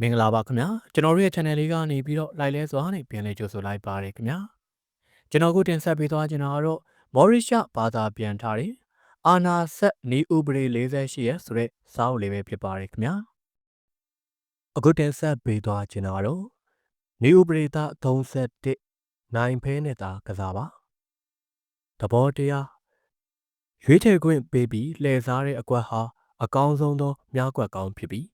မင်္ဂလာပါခင်ဗျာကျွန်တော်တို့ရဲ့ channel လေးကနေပြီးတော့ like လဲစွာနဲ့ပြန်လည်ကြိုဆိုလိုက်ပါတယ်ခင်ဗျာကျွန်တော်ကိုတင်ဆက်ပေးသွားချင်တာကတော့မော်ရီရှာဘာသာပြန်ထားတဲ့အာနာဆက်နီဥပဒေ48ရဲ့ဆိုတဲ့စာအုပ်လေးပဲဖြစ်ပါတယ်ခင်ဗျာအခုတင်ဆက်ပေးသွားချင်တာကတော့နီဥပဒေသား31နိုင်ဖဲနဲ့တာကစားပါသဘောတရားရွေးချယ်ခွင့်ပေးပြီးလှည့်စားတဲ့အကွက်ဟာအကောင်းဆုံးသောမြားကွက်ကောင်းဖြစ်ပြီး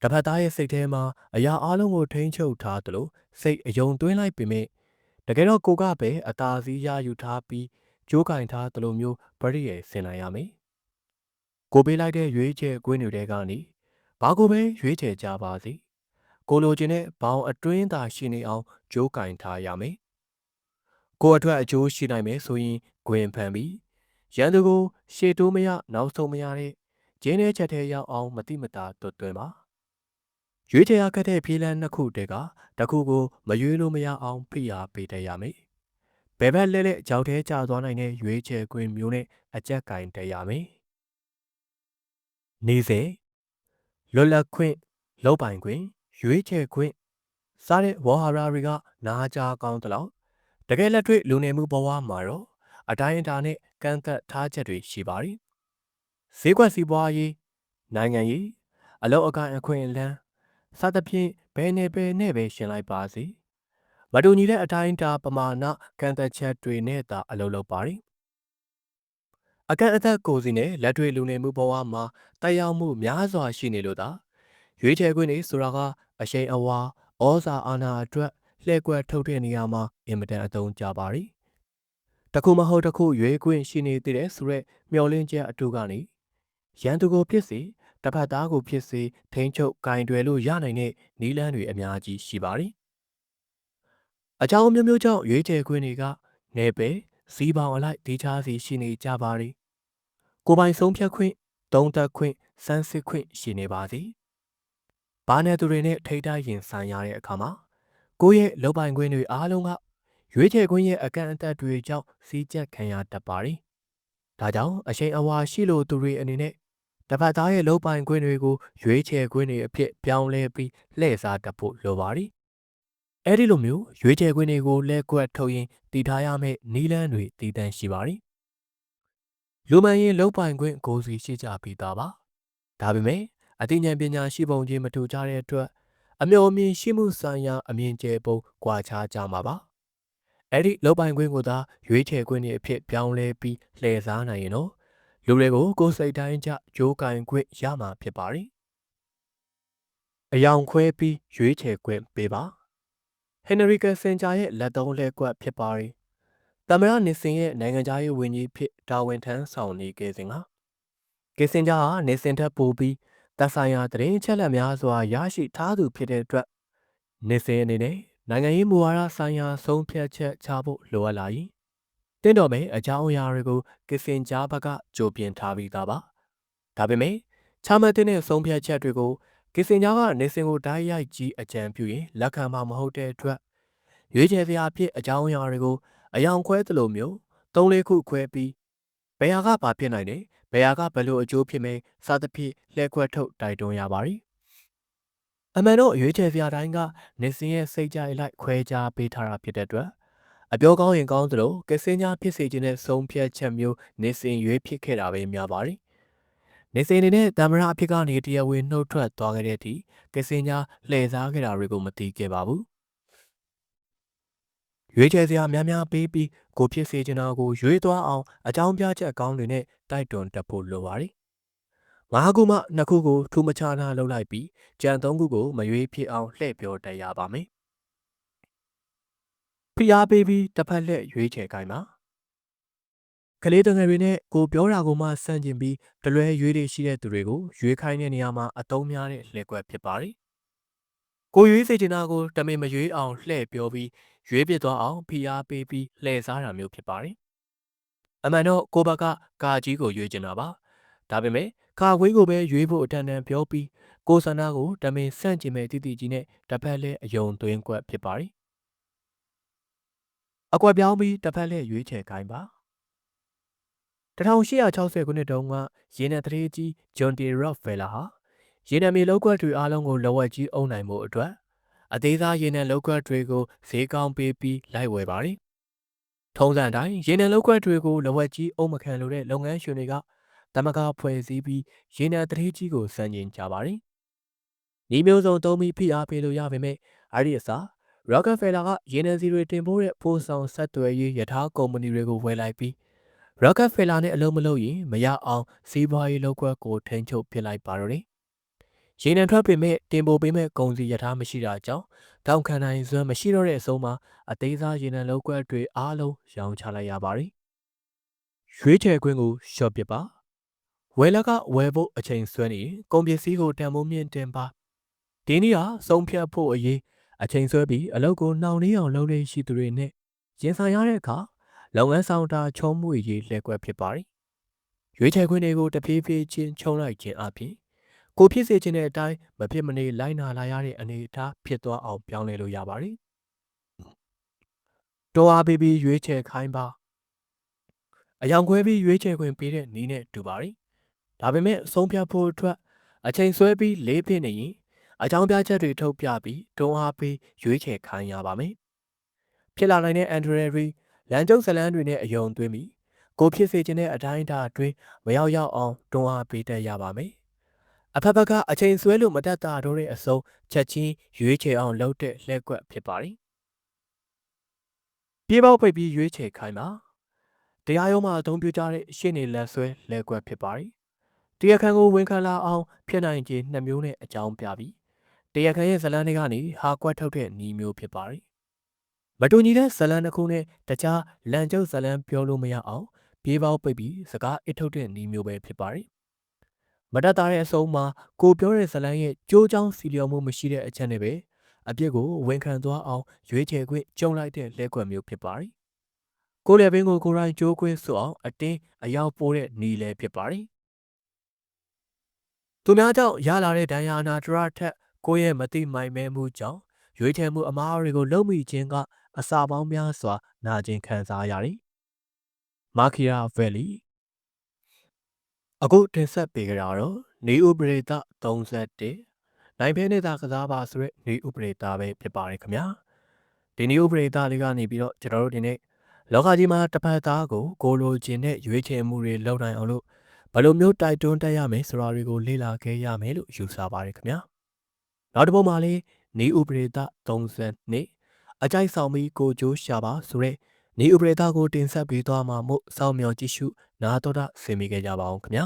တစ်ဖက်သားရဲ့စိတ်ထဲမှာအရာအလုံးကိုထိန်းချုပ်ထားသလိုစိတ်အယုံသွင်းလိုက်ပေမဲ့တကယ်တော့ကိုကပဲအသာစီးရယူထားပြီးကြိုးကင်ထားသလိုမျိုးပရိယေဆင်နိုင်ရမယ်။ကိုပေးလိုက်တဲ့ရွေးချယ်ကွင်းတွေကနေဘာကိုပဲရွေးချယ်ကြပါစေ။ကိုလိုချင်တဲ့ဘောင်အတွင်းသာရှိနေအောင်ကြိုးကင်ထားရမယ်။ကိုအတွက်အကျိုးရှိနိုင်မယ်ဆိုရင်ဂွင်ဖန်ပြီးရန်သူကိုရှေ့တိုးမရနောက်ဆုံးမရတဲ့ဂျင်းတဲ့ချက်ထဲရောက်အောင်မတိမတာတွတ်သွင်းပါ။ ရွေးချယ်ရခက်တဲ့ပြေးလန်းနှစ်ခုတည်းကတစ်ခုကိုမရွေးလို့မရအောင်ဖိအားပေးတတ်ရမယ်။ဘယ်ဘက်လဲလဲကြောက်သေးကျသွားနိုင်တဲ့ရွေးချယ်ခွင့်မျိုးနဲ့အကြက်ကင်တတ်ရမယ်။နေစေလွတ်လပ်ခွင့်လောက်ပိုင်ခွင့်ရွေးချယ်ခွင့်စားတဲ့ဝေါ်ဟာရာတွေကနားကြားကောင်းသလောက်တကယ်လက်တွေ့လူနေမှုဘဝမှာတော့အတိုင်းအတာနဲ့ကန့်သက်ထားချက်တွေရှိပါတယ်။ဈေးကွက်စီးပွားရေးနိုင်ငံရေးအလောက်အကိုင်အခွင့်အလမ်း စသဖြင့်ဘယ်နယ်ပယ်နဲ့ပဲရှင်လိုက်ပါစေမတူညီတဲ့အတိုင်းအတာပမာဏကန့်သက်ချက်တွေနဲ့သာအလုပ်လုပ်ပါတယ်အကန့်အသတ်ကိုစီနဲ့လက်တွေ့လူနေမှုဘဝမှာတက်ရောက်မှုများစွာရှိနေလို့သာရွေးချယ်ခွင့်တွေဆိုတာကအရှိန်အဝါဩဇာအာဏာအတွက်လှည့်ကွက်ထုတ်တဲ့နေရာမှာအင်မတန်အသုံးကြပါတယ်တခုမဟုတ်တခုရွေးခွင့်ရှိနေသေးတဲ့ဆိုရက်မျောလင်းချက်အတူကနေရန်သူကိုဖြစ်စေ တစ်ဖက်သားကိုဖြစ်စေထိန်းချုပ်ကင်တွယ်လို့ရနိုင်တဲ့နည်းလမ်းတွေအများကြီးရှိပါတယ်။အကြောင်းမျိုးမျိုးကြောင့်ရွေးချယ်ခွင့်တွေကနေပယ်စီးပေါင်အလိုက်ဒေချားစီရှိနေကြပါသည်။ကိုပိုင်ဆုံးဖြတ်ခွင့်တုံးတက်ခွင့်စမ်းစစ်ခွင့်ရှိနေပါသည်။ဘာနဲ့သူတွေနဲ့ထိတိုက်ရင်ဆိုင်ရတဲ့အခါမှာကိုယ့်ရဲ့လုံပိုင်ခွင့်တွေအားလုံးကရွေးချယ်ခွင့်ရဲ့အကန့်အသတ်တွေကြောင့်စီးကျက်ခံရတတ်ပါတယ်။ဒါကြောင့်အရှိန်အဝါရှိလို့သူတွေအနေနဲ့ တစ်ဖက်သားရဲ့လုံပိုင်ခွင့်တွေကိုရွေးချယ်ခွင့်တွေအဖြစ်ပြောင်းလဲပြီးလှည့်စားတတ်ဖို့လိုပါတယ်။အဲဒီလိုမျိုးရွေးချယ်ခွင့်တွေကိုလဲကွက်ထုတ်ရင်တည်ထားရမယ့်နီလန်းတွေတည်တံ့ရှိပါတယ်။လူမှန်ရင်လုံပိုင်ခွင့်ကိုစီရှိကြပြီးသားပါ။ဒါပေမဲ့အသိဉာဏ်ပညာရှိပုံချင်းမတူကြတဲ့အတွက်အမျှော်အမြင်ရှိမှုဆိုင်ရာအမြင်ကျပုံကွာခြားကြမှာပါ။အဲ့ဒီလုံပိုင်ခွင့်ကိုသာရွေးချယ်ခွင့်တွေအဖြစ်ပြောင်းလဲပြီးလှည့်စားနိုင်ရင်တော့ လူတွေကိုကိုယ်စိတ်တိုင်းကျကြိုးကင်ခွင့်ရမှာဖြစ်ပါတယ်။အယောင်ခွဲပြီးရွေးချယ်ခွင့်ပေးပါ။ဟင်နရီကဆင်ဂျာရဲ့လက်သုံးလက်ကွက်ဖြစ်ပါတယ်။သမရနစ်စင်ရဲ့နိုင်ငံသားရေးဝန်ကြီးဖြစ်တာဝန်ထမ်းဆောင်နေခဲ့စဉ်ကကစင်ဂျာဟာနေစင်ထက်ပိုပြီးသက်ဆိုင်ရာတရင်ချက်လက်များစွာရရှိထားသူဖြစ်တဲ့အတွက်နေစင်အနေနဲ့နိုင်ငံရေးမူဝါဒဆိုင်ရာဆုံးဖြတ်ချက်ချဖို့လိုအပ်လာ၏တ င်းတော်မယ်အကြောင်းအရာတွေကိုကစင်ကြားဘက်ကကြိုပြင်ထားပြီးသားပါဒါပေမဲ့ချမှတ်တဲ့ဆုံးဖြတ်ချက်တွေကိုကစင်ကြားကနေစင်ကိုတိုက်ရိုက်ကြီးအကြံပြုရင်လက်ခံမှာမဟုတ်တဲ့အတွက်ရွေးချယ်စရာဖြစ်အကြောင်းအရာတွေကိုအယောင်ခွဲသလိုမျိုးသုံးလေးခုခွဲပြီးဘယ်ဟာကဘာဖြစ်နိုင်တယ်ဘယ်ဟာကဘယ်လိုအကျိုးဖြစ်မယ်စသဖြင့်လှည့်ခွက်ထုတ်တိုက်တွန်းရပါတယ်အမှန်တော့ရွေးချယ်စရာတိုင်းကနေစင်ရဲ့စိတ်ကြိုက်လိုက်ခွဲခြားပေးထားတာဖြစ်တဲ့အတွက် အပြောကောင်းရင်ကောင်းသလိုကစင်းညာဖြစ်စေခြင်းနဲ့ဆုံးဖြတ်ချက်မျိုးနေစဉ်ရွေးဖြစ်ခဲ့တာပဲများပါတယ်။နေစဉ်အနေနဲ့တမရအဖြစ်ကနေတရားဝင်နှုတ်ထွက်သွားခဲ့တဲ့အထိကစင်းညာလှည့်စားခဲ့တာတွေကိုမသိခဲ့ပါဘူး။ရွေးချယ်စရာများများပေးပြီးကိုဖြစ်စေချင်တာကိုရွေးသွားအောင်အကြောင်းပြချက်ကောင်းတွေနဲ့တိုက်တွန်းတတ်ဖို့လိုပါတယ်။ငါးခုမှနှစ်ခုကိုထူးမခြားနာလှုပ်လိုက်ပြီးကြံသုံးခုကိုမရွေးဖြစ်အောင်လှည့်ပြောတတ်ရပါမယ် ဖိအားပေးပြီးတစ်ဖက်လက်ရွေးချယ်ခိုင်းပါကလေးတငယ်တွေနဲ့ကိုပြောတာကိုမှစန့်ကျင်ပြီးတလွဲရွေးတွေရှိတဲ့သူတွေကိုရွေးခိုင်းတဲ့နေရာမှာအတုံးများတဲ့လှည့်ကွက်ဖြစ်ပါတယ်ကိုရွေးစေချင်တာကိုတမင်မရွေးအောင်လှည့်ပြောပြီးရွေးပြသွားအောင်ဖိအားပေးပြီးလှည့်စားတာမျိုးဖြစ်ပါတယ်အမှန်တော့ကိုဘကကာကြီးကိုရွေးချင်တာပါဒါပေမဲ့ကာခွေးကိုပဲရွေးဖို့အတန်တန်ပြောပြီးကိုဆန္ဒကိုတမင်ဆန့်ကျင်မဲ့တိတိကြီးနဲ့တစ်ဖက်လဲအယုံသွင်းကွက်ဖြစ်ပါတယ် အကွက်ပြောင်းပြီးတစ်ဖက်လှည့်ရွေးချယ်ခိုင်းပါ1860ခုနှစ်တုန်းကရင်းနဲ့တရေကြီးဂျွန်တီရော့ဖယ်လာဟာရေနံမြေလောက်ကွက်တွေအားလုံးကိုလက်ဝက်ကြီးအုပ်နိုင်မှုအတွက်အသေးစားရေနံလောက်ကွက်တွေကိုဈေးကောင်းပေးပြီးလိုက်ဝယ်ပါတယ်။ထုံးစံအတိုင်းရေနံလောက်ကွက်တွေကိုလက်ဝက်ကြီးအုပ်မခံလို့တဲ့လုပ်ငန်းရှင်တွေကတမကဖွဲ့စည်းပြီးရေနံတတိကြီးကိုစံကျင်ကြပါတယ်။ဤမျိုးစုံသုံးပြီးဖိအားပေးလို့ရပေမဲ့အဲ့ဒီအစား Rockefeller ကရေနံစီတွေတင်ပို့တဲ့ပို့ဆောင်ဆက်သွယ်ရေးယထာကုမ္ပဏီတွေကိုဝယ်လိုက်ပြီး Rockefeller နဲ့အလုံးမလုံးရင်မရအောင်စီးပွားရေးလောက်ကွက်ကိုထိန်းချုပ်ပစ်လိုက်ပါတော့တယ်။ရေနံထွက်ပေမဲ့တင်ပို့ပေးမဲ့ကုန်စည်ယထာမရှိတာကြောင့်တောင်ခံနိုင်စွမ်းမရှိတော့တဲ့အဆုံးမှာအသေးစားရေနံလောက်ကွက်တွေအားလုံးရောင်းချလိုက်ရပါတယ်။ရွေးချယ်ခွင့်ကိုရှော့ပစ်ပါ။ဝယ်လက်ကဝယ်ဖို့အချိန်ဆွဲနေရင်ကုန်ပစ္စည်းကိုတန်ဖိုးမြင့်တင်ပါ။ဒီနေ့ဟာဆုံးဖြတ်ဖို့အရေး အချိန်ဆွဲပြီးအလုပ်ကိုနှောင့်နှေးအောင်လုပ်နေရှိသူတွေနဲ့ရင်ဆိုင်ရတဲ့အခါလုပ်ငန်းဆောင်တာချုံးမှုရေးလက်ကွက်ဖြစ်ပါတယ်။ရွေးချယ်ခွင့်တွေကိုတဖြည်းဖြည်းချင်းချုံလိုက်ခြင်းအပြင်ကိုဖြစ်စေခြင်းတဲ့အတိုင်းမဖြစ်မနေလိုက်နာလာရတဲ့အနေအထားဖြစ်သွားအောင်ပြောင်းလဲလို့ရပါတယ်။တော်အားပေးပြီးရွေးချယ်ခိုင်းပါအယောင်ခွဲပြီးရွေးချယ်ခွင့်ပေးတဲ့နည်းနဲ့တူပါတယ်။ဒါပေမဲ့ဆုံးဖြတ်ဖို့အတွက်အချိန်ဆွဲပြီးလေးဖြစ်နေရင် အကြောင်းပြချက်တွေထုတ်ပြပြီးတွန်းအားပေးရွေးချယ်ခိုင်းရပါမယ်။ဖြစ်လာနိုင်တဲ့အန်ဒရယ်ရီလမ်းကျုပ်ဇလန်းတွေနဲ့အယုံသွင်းပြီးကိုဖြစ်စေခြင်းတဲ့အတိုင်းအတာအတွင်းမရောက်ရောက်အောင်တွန်းအားပေးတတ်ရပါမယ်။အဖက်ဖက်ကအချိန်ဆွဲလို့မတတ်တာတို့ရဲ့အစုံချက်ချင်းရွေးချယ်အောင်လုပ်တဲ့လှည့်ကွက်ဖြစ်ပါတယ်။ပြေးပေါက်ပိတ်ပြီးရွေးချယ်ခိုင်းပါ။တရားရုံးမှာအသုံးပြုကြတဲ့ရှင်းနေလက်ဆွဲလှည့်ကွက်ဖြစ်ပါတယ်။တရားခံကိုဝန်ခံလာအောင်ဖြစ်နိုင်ခြေနှစ်မျိုးနဲ့အကြောင်းပြပြီး တရားခံရဲ့ဇလန်းတွေကနေဟာကွက်ထုတ်တဲ့နီးမျိုးဖြစ်ပါတယ်။မတူညီတဲ့ဇလန်းတစ်ခုနဲ့တခြားလန်ကျုပ်ဇလန်းပြောလို့မရအောင်ပြေးပေါက်ပိတ်ပြီးစကားအထုတ်တဲ့နီးမျိုးပဲဖြစ်ပါတယ်။မတတ်တာတဲ့အဆုံးမှာကိုပြောတဲ့ဇလန်းရဲ့ကြိုးချောင်းစီလျော်မှုမရှိတဲ့အချက်နဲ့ပဲအပြစ်ကိုဝန်ခံသွားအောင်ရွေးချယ်ခွင့်ကြုံလိုက်တဲ့လက်ကွက်မျိုးဖြစ်ပါတယ်။ကိုလည်းပင်ကိုကိုရိုင်းကြိုးခွင့်ဆိုအောင်အတင်းအရောက်ပိုးတဲ့နီးလည်းဖြစ်ပါတယ်။သူများကြောင့်ရလာတဲ့ဒဏ်ရာနာတရထက် ကိုယ့်ရဲ့မတိမိုင်မဲမှုကြောင့်ရွေးချယ်မှုအမားတွေကိုလုံးမိခြင်းကအစာပေါင်းများစွာနာကျင်ခံစားရတယ်။မာခီယာဗယ်လီအခုတင်ဆက်ပေးကြတာတော့နေဥပရိသ31နိုင်ဖဲနေတာကစားပါဆိုရက်နေဥပရိသပဲဖြစ်ပါတယ်ခင်ဗျာဒီနေဥပရိသလေးကနေပြီးတော့ကျွန်တော်တို့ဒီနေ့လောကကြီးမှာတစ်ဖက်သားကိုကိုလိုချင်တဲ့ရွေးချယ်မှုတွေလုပ်နိုင်အောင်လို့ဘယ်လိုမျိုးတိုက်တွန်းတက်ရမယ်ဆိုတာတွေကိုလေ့လာခဲ့ရမယ်လို့ယူဆပါတယ်ခင်ဗျာ နောက်တစ်ပုဒ်မှာလေးနေဥပရိသ32အကြိုက်ဆောင်ပြီးကိုကျိုးရှာပါဆိုရက်နေဥပရိသကိုတင်ဆက်ပေးသွားမှာမို့စောင့်မျှော်ကြည့်ရှုနားတော်တာဆင်မိခဲ့ကြပါအောင်ခင်ဗျာ